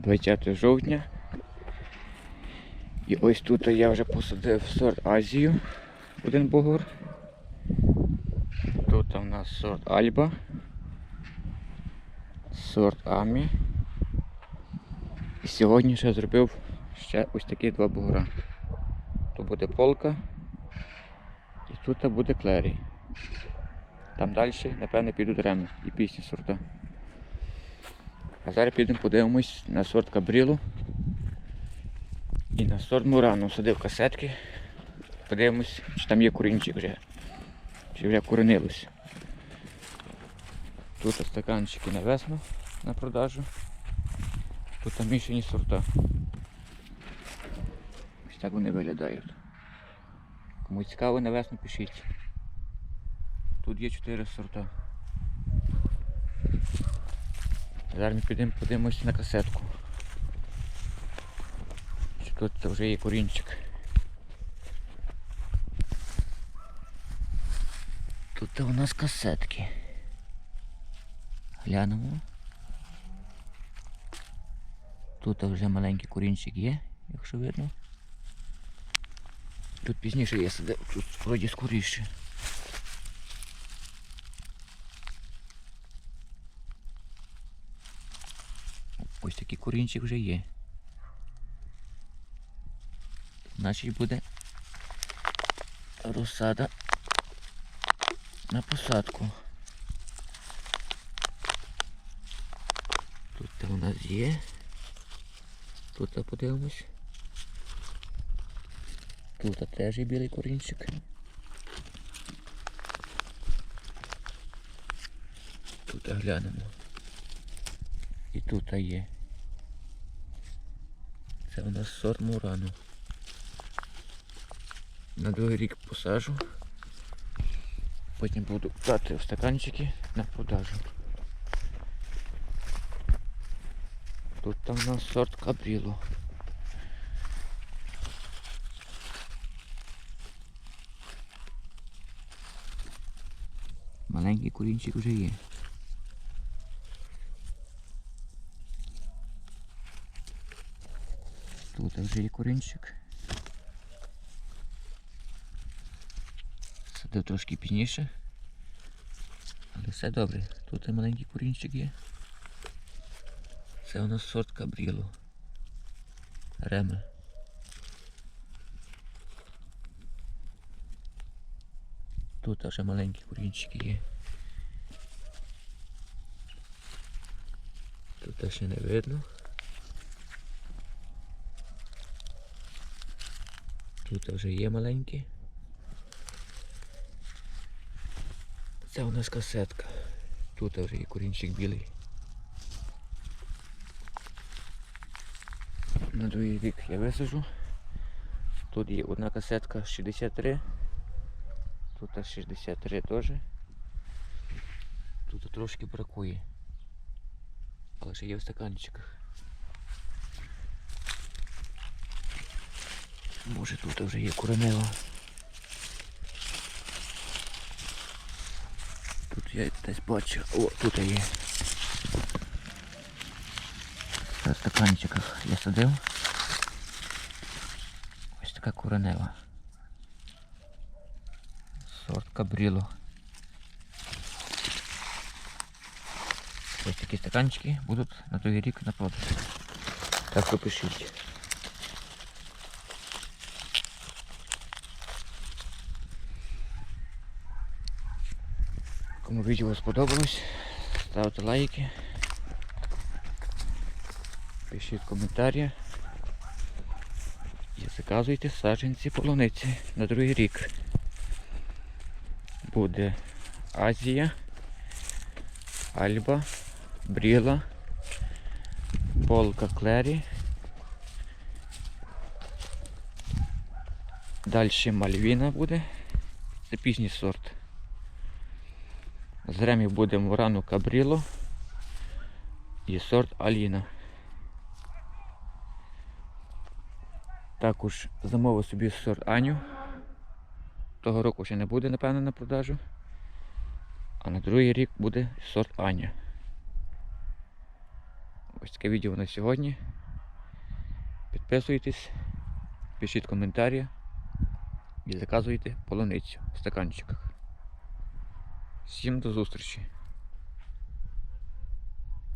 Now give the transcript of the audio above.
20 жовтня. І ось тут я вже посадив сорт Азію, один бугор. Тут у нас сорт Альба, сорт Амі. І сьогодні ще зробив ще ось такі два бугора. Тут буде полка і тут буде клерій. Там далі, напевно, підуть реми і пісні сорта. А зараз підемо подивимось на сорт Кабрілу і на сорт Мурану. Садив касетки. Подивимось, чи там є корінчик вже. Чи вже коренилось. Тут стаканчики на весну на продажу. Тут там мішані сорта. Ось так вони виглядають. Кому цікаво на весну пишіть. Тут є 4 сорта. Зараз ми підемо подивимося на касетку. Чи тут це вже є корінчик. Тут у нас касетки. Глянемо. Тут вже маленький корінчик є, якщо видно. Тут пізніше є сидив, тут вроді скоріше. Ось такий корінчик вже є. Значить буде розсада на посадку. Тут у нас є. Тут подивимось. Тут теж є білий корінчик. Тут глянемо. І тут є. Це у нас сорт мурану. На другий рік посажу. Потім буду брати в стаканчики на продажу. Тут там у нас сорт кабріло. Маленький корінчик вже є. Тут вже є корінчик. Садив трошки пізніше. Але все добре. Тут і маленький корінчик є. Це у нас сорт кабріло. Ремель. Тут вже маленькі корінчики є. Тут ще не видно. Тут вже є маленькі. Це у нас касетка. Тут вже є корінчик білий. На другий рік я висажу. Тут є одна касетка 63. Тут 63 теж. Тут трошки бракує. Але ще є в стаканчиках. Може тут вже є коренева. Тут я десь бачу. О, тут є. В стаканчиках я садив. Ось така коренева. Сорт кабріло. Ось такі стаканчики будуть на другий рік на продаж. Так що пишіть. Кому відео сподобалось, ставте лайки, пишіть коментарі і заказуйте саджанці полуниці на другий рік. Буде Азія, Альба, Бріла, Полка Клері. Далі Мальвіна буде. Це пізній сорт. З ремів буде Мурану Кабріло і сорт Аліна. Також замовив собі сорт Аню. Того року ще не буде, напевно, на продажу. А на другий рік буде сорт Аня. Ось таке відео на сьогодні. Підписуйтесь, пишіть коментарі і заказуйте полуницю в стаканчиках. Всім до зустрічі!